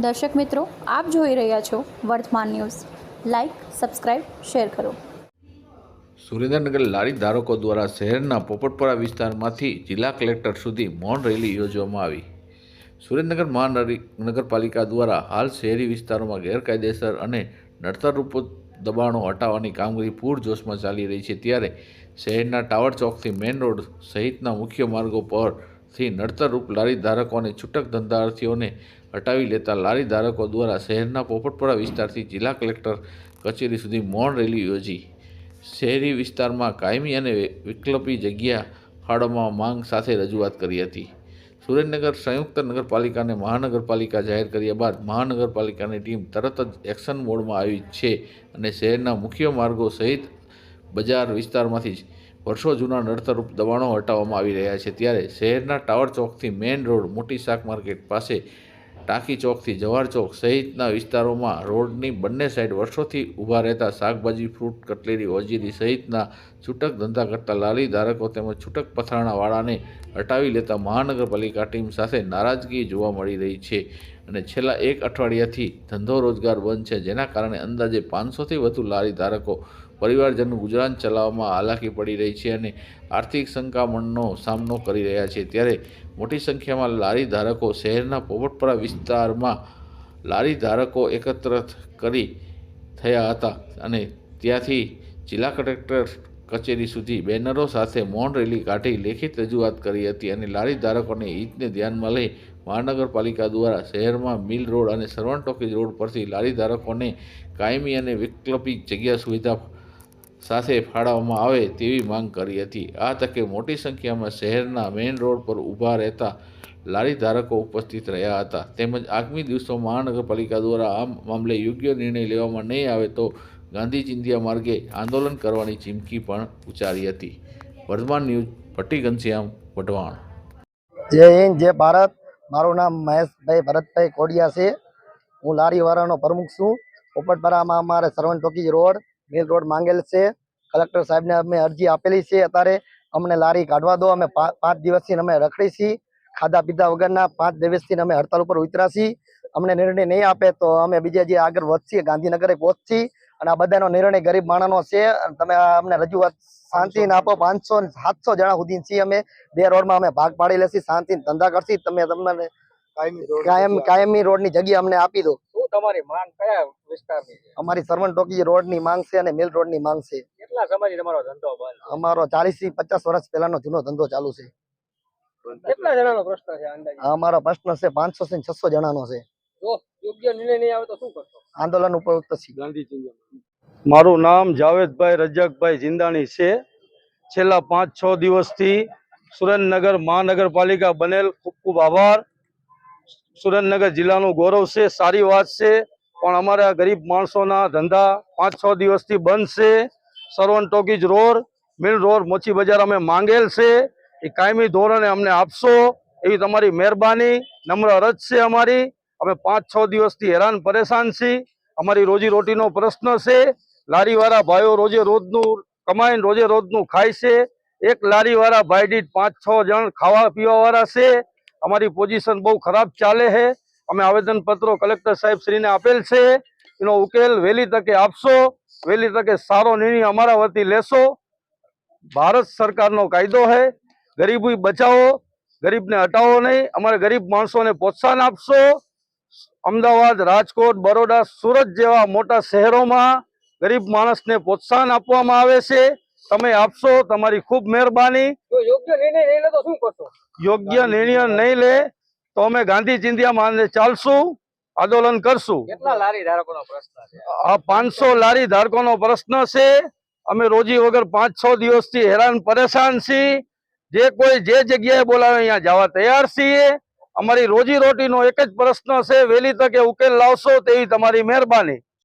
દર્શક મિત્રો, આપ જોઈ રહ્યા છો વર્તમાન ન્યૂઝ. લાઇક સબસ્ક્રાઇબ શેર કરો. સુરેન્દ્રનગર લારી ધારકો દ્વારા શહેરના પોપટપરા વિસ્તારમાંથી જિલ્લા કલેક્ટર સુધી મૌન રેલી યોજવામાં આવી. સુરેન્દ્રનગર મહાનગરપાલિકા દ્વારા હાલ શહેરી વિસ્તારોમાં ગેરકાયદેસર અને નડતરરૂપ દબાણો હટાવવાની કામગીરી પૂરજોશમાં ચાલી રહી છે. ત્યારે શહેરના ટાવર ચોકથી મેઇન રોડ સહિતના મુખ્ય માર્ગો પરથી નડતરરૂપ લારી ધારકો અને છૂટક ધંધાર્થીઓને હટાવી લેતા લારી ધારકો દ્વારા શહેરના પોપટપરા વિસ્તારથી જિલ્લા કલેક્ટર કચેરી સુધી મૌન રેલી યોજી. શહેરી વિસ્તારમાં કાયમી અને વિકલ્પી જગ્યા ફાળવવા માંગ સાથે રજૂઆત કરી હતી. સુરેન્દ્રનગર સંયુક્ત નગરપાલિકાને મહાનગરપાલિકા જાહેર કર્યા બાદ મહાનગરપાલિકાની ટીમ તરત જ એક્શન મોડમાં આવી છે અને શહેરના મુખ્ય માર્ગો સહિત બજાર વિસ્તારમાંથી વર્ષો જૂના નડતરરૂપ દબાણો હટાવવામાં આવી રહ્યા છે. ત્યારે શહેરના ટાવર ચોકથી મેઇન રોડ, મોટી શાક માર્કેટ પાસે, ટાંકી ચોકથી જવાહર ચોક સહિતના વિસ્તારોમાં રોડની બંને સાઈડ વર્ષોથી ઊભા રહેતા શાકભાજી, ફ્રૂટ કટલેરી ઓજીરી સહિતના છૂટક ધંધા કરતા લારી ધારકો તેમજ છૂટક પથરાણાવાળાને હટાવી લેતા મહાનગરપાલિકા ટીમ સાથે નારાજગી જોવા મળી રહી છે. અને છેલ્લા એક અઠવાડિયાથી ધંધો રોજગાર બંધ છે. જેના કારણે અંદાજે પાંચસોથી વધુ લારી ધારકો પરિવારજનનું ગુજરાન ચલાવવામાં હાલાકી પડી રહી છે અને આર્થિક સંકામણનો સામનો કરી રહ્યા છે. ત્યારે મોટી સંખ્યામાં લારી ધારકો શહેરના પોપટપરા વિસ્તારમાં લારી ધારકો એકત્ર કરી થયા હતા અને ત્યાંથી જિલ્લા કલેક્ટર કચેરી સુધી બેનરો સાથે મૌન રેલી કાઢી લેખિત રજૂઆત કરી હતી અને લારી ધારકોને હિતને ધ્યાનમાં લઈ મહાનગરપાલિકા દ્વારા શહેરમાં મિલ રોડ અને સરવણ ટોકીજ રોડ પરથી લારી ધારકોને કાયમી અને વૈકલ્પિક જગ્યા સુવિધા સાથે ફાળવવામાં આવે તેવી માંગ કરી હતી. આ તકે મોટી સંખ્યામાં શહેરના મેઇન રોડ પર ઊભા રહેતા લારી ધારકો ઉપસ્થિત રહ્યા હતા. તેમજ આગામી દિવસો મહાનગરપાલિકા દ્વારા આ મામલે યોગ્ય નિર્ણય લેવામાં નહીં આવે તો ગાંધી ચિંધ્યા માર્ગે આંદોલન કરવાની ચીમકી પણ ઉચ્ચારી હતી. વર્ધમાન ન્યૂઝ ભટ્ટી ઘનશ્યામ, વઢવાણ. જય હિન્દ, જય ભારત. મારું નામ મહેશભાઈ ભરતભાઈ કોડિયા છે. હું લારીવાળાનો પ્રમુખ છું. પોપટપરામાં અમારે Sarvan talkie road. Mill road માંગેલ છે. કલેક્ટર સાહેબને અમે અરજી આપેલી છે. અત્યારે અમને લારી કાઢવા દો. અમે પાંચ દિવસથી અમે રખડી છીએ ખાધા પીધા વગરના પાંચ દિવસથી અમે હડતાલ ઉપર ઉતરાશી છીએ અમને નિર્ણય નહીં આપે તો અમે બીજા જે આગળ વધશીએ ગાંધીનગરે પહોંચી અને આ બધાનો નિર્ણય ગરીબ માણસનો છે. અને તમે અમને રજૂઆત શાંતિ આપો. પાંચસો સાતસો જણા સુધી છીએ અમે. બે રોડમાં અમે ભાગ પાડી લેશી. શાંતિ ધંધા કરશી. તમે તમને કાયમ કાયમી રોડની જગ્યા અમને આપી દો. તમારી માંગ કયા વિસ્તારની છે? અમારી સરવણ ટોકી રોડની માંગ છે અને મિલ રોડની માંગ છે. કેટલા સમયથી તમારો ધંધો બંધ? અમારો ચાલીસથી પચાસ વર્ષ પહેલાનો જૂનો ધંધો ચાલુ છે. કેટલા જણાનો પ્રશ્ન છે અંદાજે? અમારો પ્રશ્ન છે પાંચસો થી છસો જણાનો છે. જો યોગ્ય નિર્ણય નહીં આવે તો શું કરશો? આંદોલન ઉપર ઉતરશી મારું નામ જાવેદભાઈ રજકભાઈ જિંદાણી છે. છેલ્લા પાંચ છ દિવસથી સુરેન્દ્રનગર મહાનગરપાલિકા બનેલ ખૂબ ખૂબ આભાર. સુરેન્દ્રનગર જિલ્લાનું ગૌરવ છે, સારી વાત છે, પણ અમારા ગરીબ માણસોના ધંધા પાંચ છ દિવસથી બંધ છે. Sarvan talkies road, mill road, મોચી બજાર અમે માંગેલ છે. એ કાયમી ધોરણે અમને આપશો એવી તમારી મહેરબાની, નમ્ર અરજ છે અમારી. અમે પાંચ છ દિવસથી હેરાન પરેશાન છીએ. અમારી રોજી રોટીનો પ્રશ્ન છે. લારીવાળા ભાઈઓ રોજે રોજનું કમાઈને રોજે રોજનું ખાય છે. એક લારીવાળા ભાઈ દીઠ પાંચ છ જણ ખાવા પીવાવાળા છે. અમારી પોઝિશન બહુ ખરાબ ચાલે છે. અમે આવેદન પત્રો કલેક્ટર સાહેબ શ્રીને આપેલ છે. એનો ઉકેલ વહેલી તકે આપશો, વહેલી તકે સારો નિર્ણય અમારા વતી લેશો. ભારત સરકારનો કાયદો છે. ગરીબી બચાવો, ગરીબને હટાવો નહીં. અમારે ગરીબ માણસોને પ્રોત્સાહન આપશો. અમદાવાદ, રાજકોટ, બરોડા, સુરત જેવા મોટા શહેરોમાં ગરીબ માણસને પ્રોત્સાહન આપવામાં આવે છે. તમે આપશો, તમારી ખૂબ મહેરબાની. યોગ્ય નિર્ણય નહીં લે તો શું કરશો? યોગ્ય નિર્ણય નહીં લે તો અમે ગાંધી ચિંધ્યા માને ચાલશું આંદોલન કરશું. કેટલા લારી ધારકોનો પ્રશ્ન છે? આ પાંચસો લારી ધારકોનો પ્રશ્ન છે. અમે રોજી વગર પાંચ છ દિવસથી હેરાન પરેશાન છીએ. જે કોઈ જે જગ્યાએ બોલાવે અહીંયા જવા તૈયાર છીએ. અમારી રોજી રોટીનો એક જ પ્રશ્ન છે. વહેલી તકે ઉકેલ લાવશો તેવી તમારી મહેરબાની.